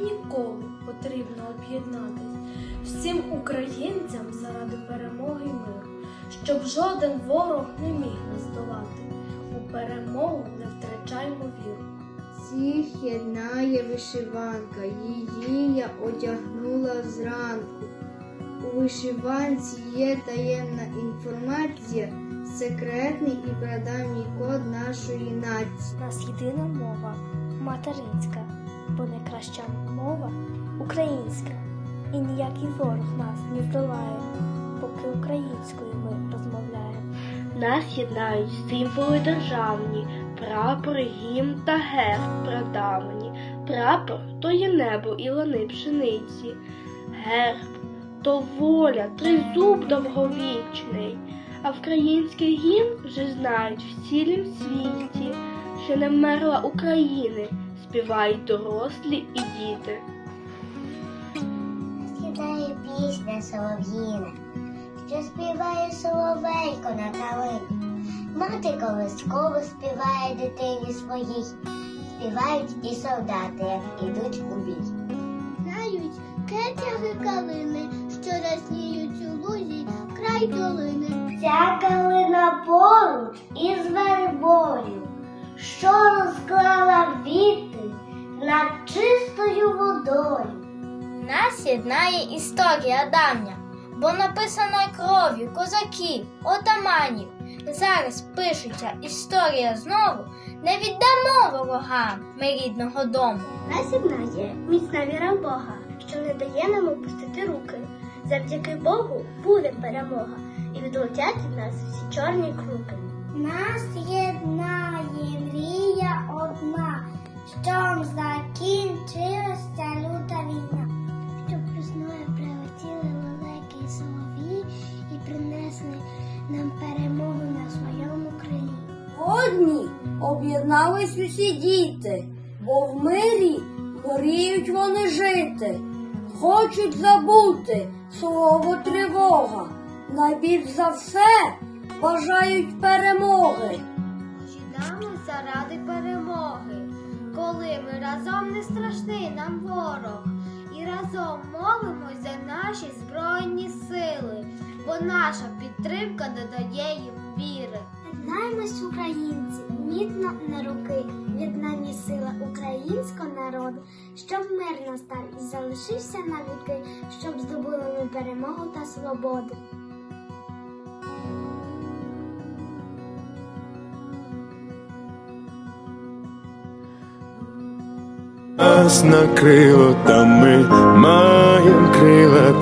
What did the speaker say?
ніколи потрібно об'єднатись всім українцям заради перемоги миру, щоб жоден ворог не міг нас здолати. У перемогу не втрачаймо віру. Всіх єднає вишиванка, її я одягнула зранку. У вишиванці є таємна інформація, секретний і прадавній код нашої нації. Нас єдина мова материнська, бо найкраща мова українська. І ніякий ворог нас не здолає, поки українською ми розмовляємо. Нас єднають символи державні, прапор, гімн та герб прадавні. Прапор то є небо і лани пшениці. Герб то воля, тризуб довговічний. А український гімн вже знають в цілім світі, що не вмерла України, співають дорослі і діти. Скидає пісня солов'їна, що співає соловейко на калині. Мати колисково співає дитині своїй, співають і солдати, як ідуть у бій. Знають кетяги калини, що росніють у лузі край долини. Ця калина поруч із чистою водою. Нас єднає історія давня, бо написана кров'ю козаків, отаманів. Зараз пишеться історія знову, не віддамо ворогам ми рідного дому. Нас єднає міцна віра в Бога, що не дає нам опустити руки. Завдяки Богу буде перемога, і відлетять від нас всі чорні круки. Нас єднає мрія одна, щоб нам перемогу на своєму крилі. Одні об'єднались усі діти, бо в мирі мріють вони жити, хочуть забути слово тривога, найбільш за все бажають перемоги. Єднамося заради перемоги, коли ми разом не страшний нам ворог, разом молимось за наші збройні сили, бо наша підтримка додає їм віри. Єднаємось, українці, міцно на руки, єднані сила українського народу, щоб мир настав і залишився на віки, щоб здобули ми перемогу та свободу. Нас накрило та ми маєм крила